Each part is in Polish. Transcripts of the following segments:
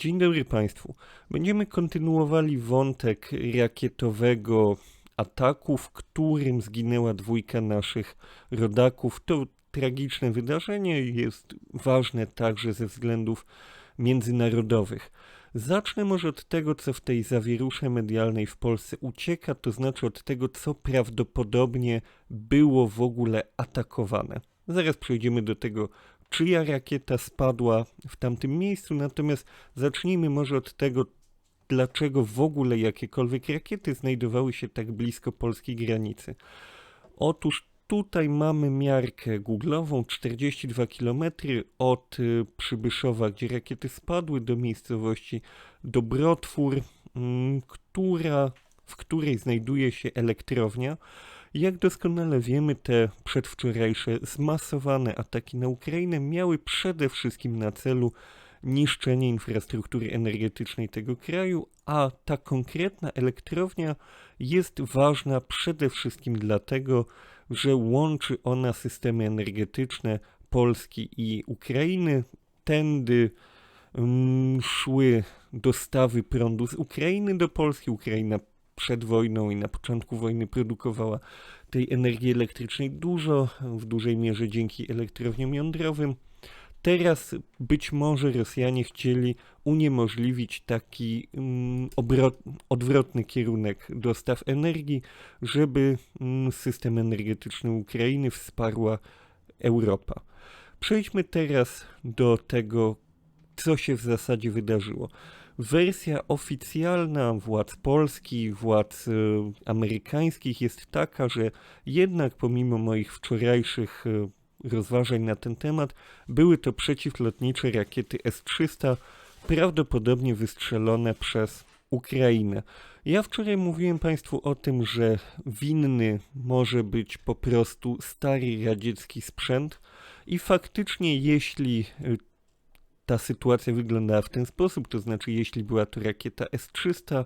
Dzień dobry Państwu. Będziemy kontynuowali wątek rakietowego ataku, w którym zginęła dwójka naszych rodaków. To tragiczne wydarzenie jest ważne także ze względów międzynarodowych. Zacznę może od tego, co w tej zawierusze medialnej w Polsce ucieka, to znaczy od tego, co prawdopodobnie było w ogóle atakowane. Zaraz przejdziemy do tego, czyja rakieta spadła w tamtym miejscu, natomiast zacznijmy może od tego, dlaczego w ogóle jakiekolwiek rakiety znajdowały się tak blisko polskiej granicy. Otóż tutaj mamy miarkę googlową 42 km od y, Przybyszowa, gdzie rakiety spadły do miejscowości Dobrotwór, mm, która, w której znajduje się elektrownia. Jak doskonale wiemy, te przedwczorajsze zmasowane ataki na Ukrainę miały przede wszystkim na celu niszczenie infrastruktury energetycznej tego kraju, a ta konkretna elektrownia jest ważna przede wszystkim dlatego, że łączy ona systemy energetyczne Polski i Ukrainy. Tędy um, szły dostawy prądu z Ukrainy do Polski. Ukraina przed wojną i na początku wojny produkowała tej energii elektrycznej dużo, w dużej mierze dzięki elektrowniom jądrowym. Teraz być może Rosjanie chcieli uniemożliwić taki obrot, odwrotny kierunek dostaw energii, żeby um, system energetyczny Ukrainy wsparła Europa. Przejdźmy teraz do tego, co się w zasadzie wydarzyło. Wersja oficjalna władz Polski, władz y, amerykańskich jest taka, że jednak pomimo moich wczorajszych y, rozważań na ten temat, były to przeciwlotnicze rakiety S-300, prawdopodobnie wystrzelone przez Ukrainę. Ja wczoraj mówiłem Państwu o tym, że winny może być po prostu stary radziecki sprzęt i faktycznie jeśli y, ta sytuacja wyglądała w ten sposób, to znaczy jeśli była to rakieta S-300,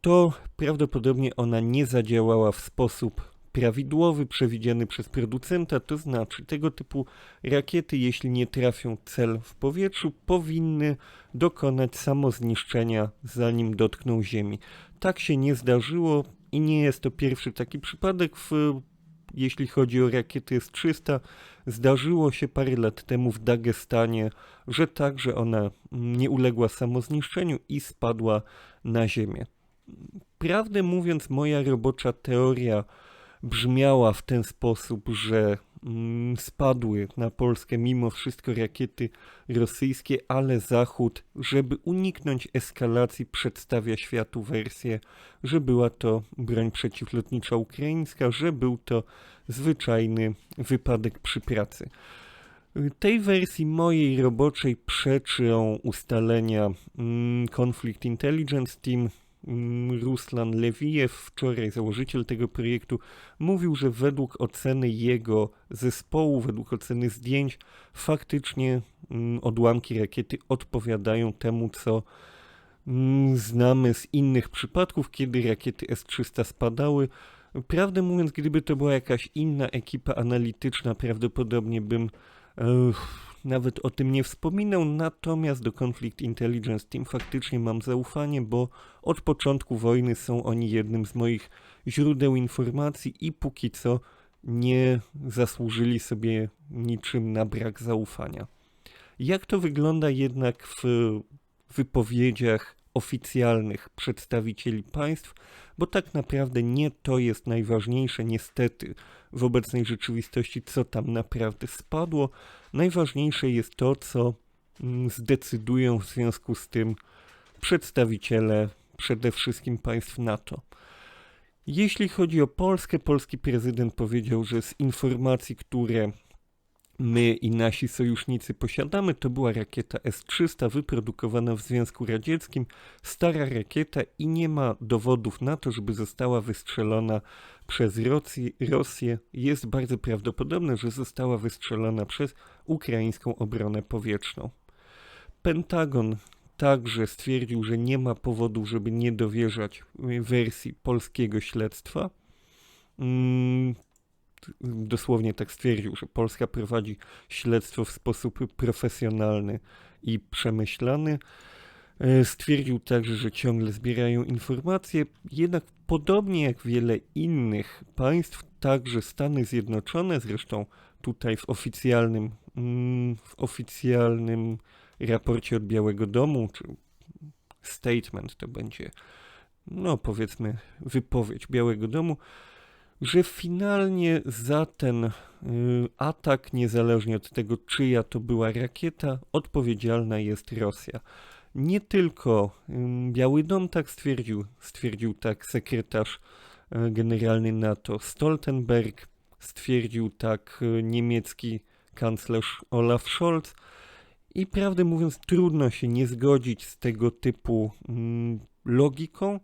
to prawdopodobnie ona nie zadziałała w sposób prawidłowy, przewidziany przez producenta, to znaczy tego typu rakiety, jeśli nie trafią cel w powietrzu, powinny dokonać samozniszczenia, zanim dotkną ziemi. Tak się nie zdarzyło i nie jest to pierwszy taki przypadek w jeśli chodzi o rakiety S-300, zdarzyło się parę lat temu w Dagestanie, że także ona nie uległa samozniszczeniu i spadła na ziemię. Prawdę mówiąc, moja robocza teoria brzmiała w ten sposób, że spadły na Polskę mimo wszystko rakiety rosyjskie, ale Zachód, żeby uniknąć eskalacji, przedstawia światu wersję, że była to broń przeciwlotnicza ukraińska, że był to zwyczajny wypadek przy pracy. Tej wersji mojej roboczej przeczą ustalenia mm, Conflict Intelligence Team, Mm, Ruslan Lewijew, wczoraj założyciel tego projektu, mówił, że według oceny jego zespołu, według oceny zdjęć, faktycznie mm, odłamki rakiety odpowiadają temu, co mm, znamy z innych przypadków, kiedy rakiety S-300 spadały. Prawdę mówiąc, gdyby to była jakaś inna ekipa analityczna, prawdopodobnie bym nawet o tym nie wspominał, natomiast do Conflict Intelligence Team faktycznie mam zaufanie, bo od początku wojny są oni jednym z moich źródeł informacji i póki co nie zasłużyli sobie niczym na brak zaufania. Jak to wygląda jednak w wypowiedziach oficjalnych przedstawicieli państw, bo tak naprawdę nie to jest najważniejsze, niestety, w obecnej rzeczywistości, co tam naprawdę spadło. Najważniejsze jest to, co mm, zdecydują w związku z tym przedstawiciele przede wszystkim państw NATO. Jeśli chodzi o Polskę, polski prezydent powiedział, że z informacji, które my i nasi sojusznicy posiadamy, to była rakieta S-300 wyprodukowana w Związku Radzieckim, stara rakieta i nie ma dowodów na to, żeby została wystrzelona przez Rosję. Rosję. Jest bardzo prawdopodobne, że została wystrzelona przez ukraińską obronę powietrzną. Pentagon także stwierdził, że nie ma powodu, żeby nie dowierzać wersji polskiego śledztwa. Dosłownie tak stwierdził, że Polska prowadzi śledztwo w sposób profesjonalny i przemyślany. E, Stwierdził także, że ciągle zbierają informacje, jednak podobnie jak wiele innych państw, także Stany Zjednoczone, zresztą tutaj w oficjalnym, mm, w oficjalnym raporcie od Białego Domu, czy statement to będzie, no powiedzmy, wypowiedź Białego Domu, że finalnie za ten y, atak, niezależnie od tego, czyja to była rakieta, odpowiedzialna jest Rosja. Nie tylko y, Biały Dom tak stwierdził, stwierdził tak sekretarz y, generalny NATO Stoltenberg, stwierdził tak niemiecki kanclerz Olaf Scholz. I prawdę mówiąc, trudno się nie zgodzić z tego typu mm, logiką.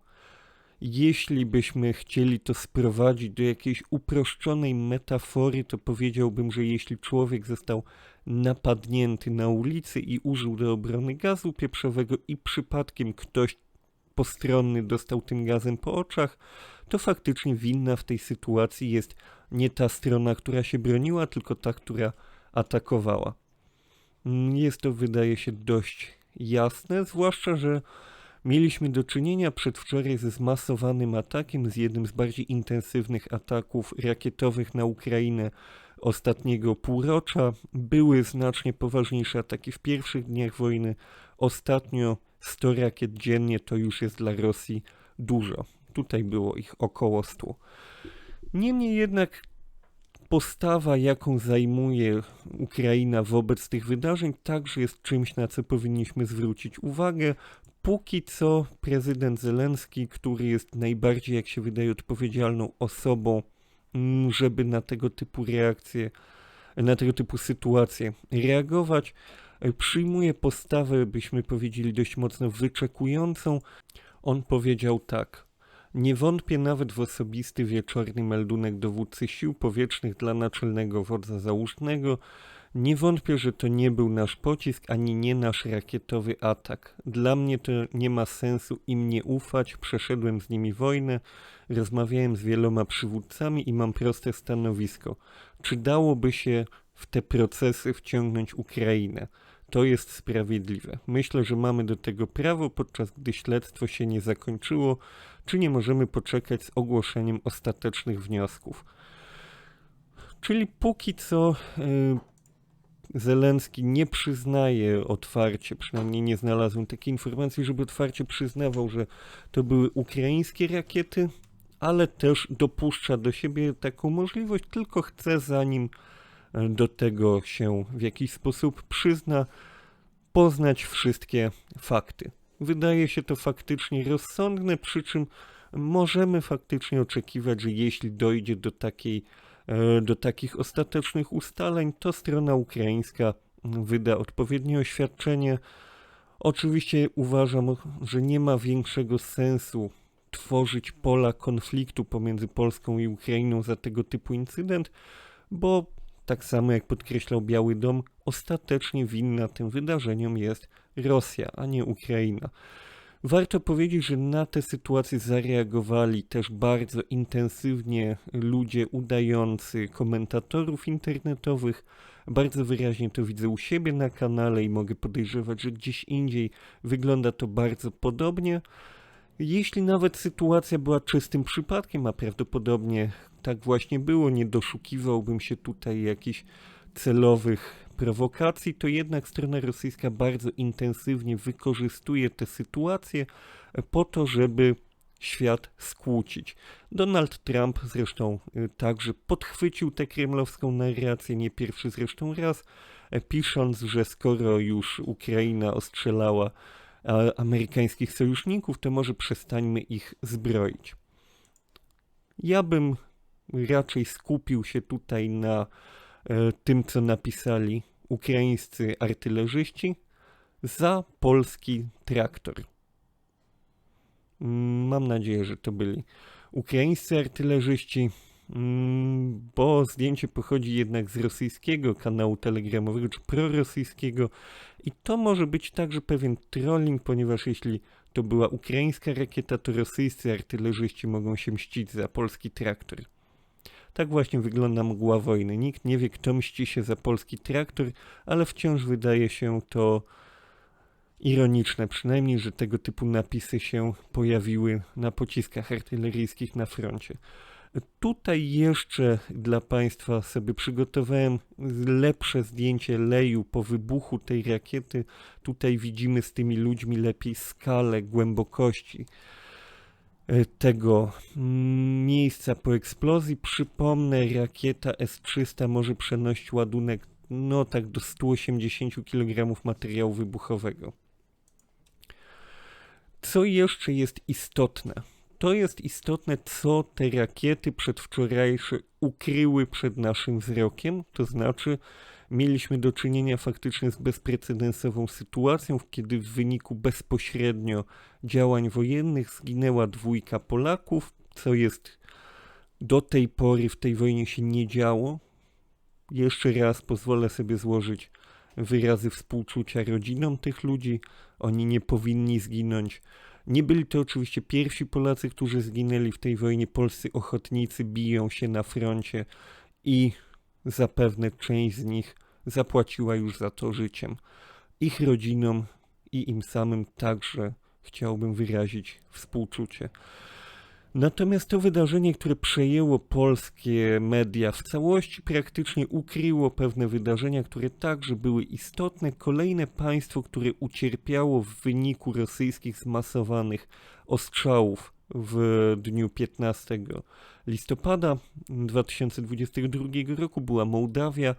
Jeśli byśmy chcieli to sprowadzić do jakiejś uproszczonej metafory, to powiedziałbym, że jeśli człowiek został napadnięty na ulicy i użył do obrony gazu pieprzowego i przypadkiem ktoś postronny dostał tym gazem po oczach, to faktycznie winna w tej sytuacji jest nie ta strona, która się broniła, tylko ta, która atakowała. Jest to, wydaje się, dość jasne, zwłaszcza, że mieliśmy do czynienia przedwczoraj ze zmasowanym atakiem, z jednym z bardziej intensywnych ataków rakietowych na Ukrainę ostatniego półrocza. Były znacznie poważniejsze ataki w pierwszych dniach wojny. Ostatnio 100 rakiet dziennie to już jest dla Rosji dużo. Tutaj było ich około 100. Niemniej jednak postawa, jaką zajmuje Ukraina wobec tych wydarzeń, także jest czymś, na co powinniśmy zwrócić uwagę. Póki co prezydent Zelenski, który jest najbardziej, jak się wydaje, odpowiedzialną osobą, żeby na tego typu reakcje, na tego typu sytuacje reagować, e, przyjmuje postawę, byśmy powiedzieli, dość mocno wyczekującą. On powiedział tak. Nie wątpię nawet w osobisty wieczorny meldunek dowódcy sił powietrznych dla naczelnego wodza załóżnego. Nie wątpię, że to nie był nasz pocisk, ani nie nasz rakietowy atak. Dla mnie to nie ma sensu im nie ufać. Przeszedłem z nimi wojnę, rozmawiałem z wieloma przywódcami i mam proste stanowisko. Czy dałoby się w te procesy wciągnąć Ukrainę? To jest sprawiedliwe. Myślę, że mamy do tego prawo, podczas gdy śledztwo się nie zakończyło, czy nie możemy poczekać z ogłoszeniem ostatecznych wniosków. Czyli póki co y, Zelenski nie przyznaje otwarcie, przynajmniej nie znalazłem takiej informacji, żeby otwarcie przyznawał, że to były ukraińskie rakiety, ale też dopuszcza do siebie taką możliwość, tylko chce zanim e, do tego się w jakiś sposób przyzna, poznać wszystkie fakty. Wydaje się to faktycznie rozsądne, przy czym możemy faktycznie oczekiwać, że jeśli dojdzie do takiej do takich ostatecznych ustaleń, to strona ukraińska wyda odpowiednie oświadczenie. Oczywiście uważam, że nie ma większego sensu tworzyć pola konfliktu pomiędzy Polską i Ukrainą za tego typu incydent, bo tak samo jak podkreślał Biały Dom, ostatecznie winna tym wydarzeniom jest Rosja, a nie Ukraina. Warto powiedzieć, że na tę sytuację zareagowali też bardzo intensywnie ludzie udający komentatorów internetowych. Bardzo wyraźnie to widzę u siebie na kanale i mogę podejrzewać, że gdzieś indziej wygląda to bardzo podobnie. Jeśli nawet sytuacja była czystym przypadkiem, a prawdopodobnie tak właśnie było, nie doszukiwałbym się tutaj jakichś celowych prowokacji, to jednak strona rosyjska bardzo intensywnie wykorzystuje tę sytuację po to, żeby świat skłócić. Donald Trump zresztą y, także podchwycił tę kremlowską narrację, nie pierwszy zresztą raz, e, pisząc, że skoro już Ukraina ostrzelała amerykańskich sojuszników, to może przestańmy ich zbroić. Ja bym raczej skupił się tutaj na tym, co napisali ukraińscy artylerzyści za polski traktor. Mm, Mam nadzieję, że to byli ukraińscy artylerzyści, mm, bo zdjęcie pochodzi jednak z rosyjskiego kanału telegramowego, czy prorosyjskiego i to może być także pewien trolling, ponieważ jeśli to była ukraińska rakieta, to rosyjscy artylerzyści mogą się mścić za polski traktor. Tak właśnie wygląda mgła wojny. Nikt nie wie, kto mści się za polski traktor, ale wciąż wydaje się to ironiczne przynajmniej, że tego typu napisy się pojawiły na pociskach artyleryjskich na froncie. Tutaj jeszcze dla Państwa sobie przygotowałem lepsze zdjęcie leju po wybuchu tej rakiety. Tutaj widzimy z tymi ludźmi lepiej skalę głębokości tego mm, miejsca po eksplozji. Przypomnę, rakieta S-300 może przenosić ładunek no tak do 180 kg materiału wybuchowego. Co jeszcze jest istotne? To jest istotne, co te rakiety przedwczorajsze ukryły przed naszym wzrokiem, to znaczy mieliśmy do czynienia faktycznie z bezprecedensową sytuacją, kiedy w wyniku bezpośrednio działań wojennych zginęła dwójka Polaków, co jest do tej pory w tej wojnie się nie działo. Jeszcze raz pozwolę sobie złożyć wyrazy współczucia rodzinom tych ludzi. Oni nie powinni zginąć. Nie byli to oczywiście pierwsi Polacy, którzy zginęli w tej wojnie. Polscy ochotnicy biją się na froncie i zapewne część z nich zapłaciła już za to życiem. Ich rodzinom i im samym także chciałbym wyrazić współczucie. Natomiast to wydarzenie, które przejęło polskie media w całości, praktycznie ukryło pewne wydarzenia, które także były istotne. Kolejne państwo, które ucierpiało w wyniku rosyjskich zmasowanych ostrzałów w dniu 15 listopada 2022 roku była Mołdawia,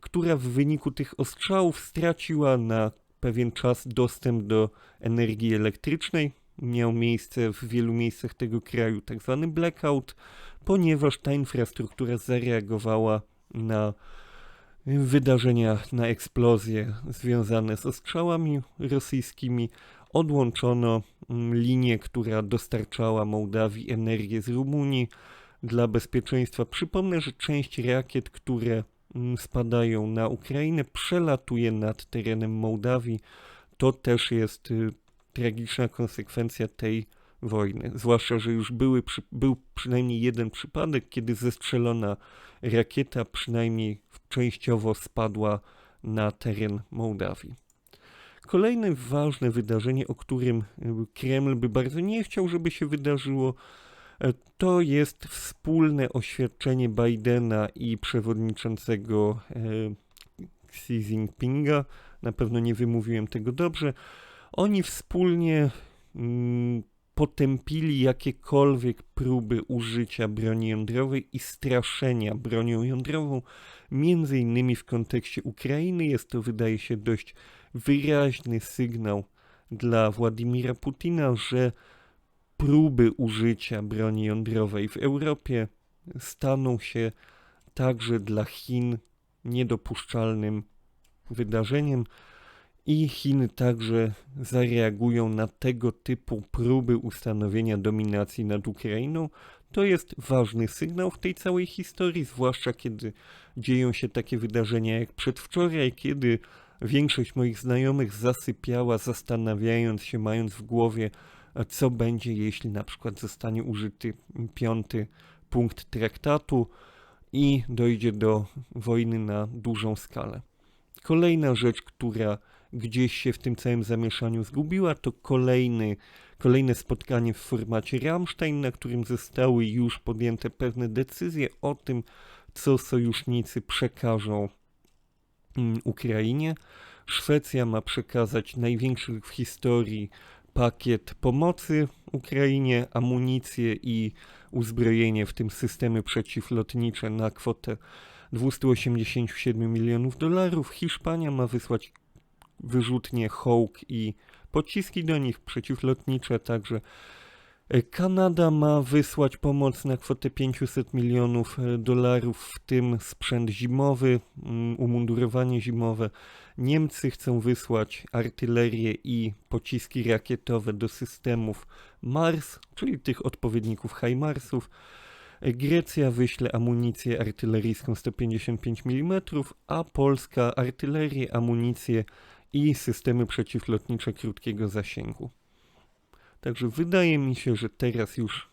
która w wyniku tych ostrzałów straciła na pewien czas dostęp do energii elektrycznej, miał miejsce w wielu miejscach tego kraju tak zwany blackout, ponieważ ta infrastruktura zareagowała na wydarzenia, na eksplozje związane z ostrzałami rosyjskimi. Odłączono mm, linię, która dostarczała Mołdawii energię z Rumunii dla bezpieczeństwa. Przypomnę, że część rakiet, które mm, spadają na Ukrainę, przelatuje nad terenem Mołdawii. To też jest y, tragiczna konsekwencja tej wojny. Zwłaszcza, że już były, był przynajmniej jeden przypadek, kiedy zestrzelona rakieta przynajmniej częściowo spadła na teren Mołdawii. Kolejne ważne wydarzenie, o którym Kreml by bardzo nie chciał, żeby się wydarzyło, e, to jest wspólne oświadczenie Bidena i przewodniczącego e, Xi Jinpinga. Na pewno nie wymówiłem tego dobrze oni wspólnie mm, potępili jakiekolwiek próby użycia broni jądrowej i straszenia bronią jądrową, między innymi w kontekście Ukrainy. Jest to, wydaje się, dość wyraźny sygnał dla Władimira Putina, że próby użycia broni jądrowej w Europie staną się także dla Chin niedopuszczalnym wydarzeniem i Chiny także zareagują na tego typu próby ustanowienia dominacji nad Ukrainą. To jest ważny sygnał w tej całej historii, zwłaszcza kiedy dzieją się takie wydarzenia jak przedwczoraj, kiedy większość moich znajomych zasypiała, zastanawiając się, mając w głowie, co będzie, jeśli na przykład zostanie użyty piąty punkt traktatu i dojdzie do wojny na dużą skalę. Kolejna rzecz, która gdzieś się w tym całym zamieszaniu zgubiła, to kolejny, kolejne spotkanie w formacie Rammstein, na którym zostały już podjęte pewne decyzje o tym, co sojusznicy przekażą Ukrainie. Szwecja ma przekazać największy w historii pakiet pomocy Ukrainie, amunicję i uzbrojenie, w tym systemy przeciwlotnicze na kwotę 287 milionów dolarów. Hiszpania ma wysłać wyrzutnie Hawk i pociski do nich przeciwlotnicze, także Kanada ma wysłać pomoc na kwotę 500 milionów e, dolarów, w tym sprzęt zimowy, mm, umundurowanie zimowe. Niemcy chcą wysłać artylerię i pociski rakietowe do systemów Mars, czyli tych odpowiedników HIMARSów. E, Grecja wyśle amunicję artyleryjską 155 mm, a Polska artylerię, amunicję i systemy przeciwlotnicze krótkiego zasięgu. Także wydaje mi się, że teraz już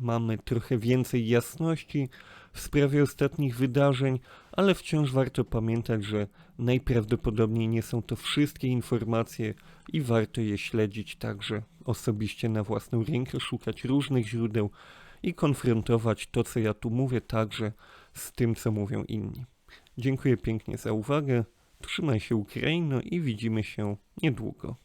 mamy trochę więcej jasności w sprawie ostatnich wydarzeń, ale wciąż warto pamiętać, że najprawdopodobniej nie są to wszystkie informacje i warto je śledzić także osobiście na własną rękę, szukać różnych źródeł i konfrontować to, co ja tu mówię, także z tym, co mówią inni. Dziękuję pięknie za uwagę. Trzymaj się Ukraino i widzimy się niedługo.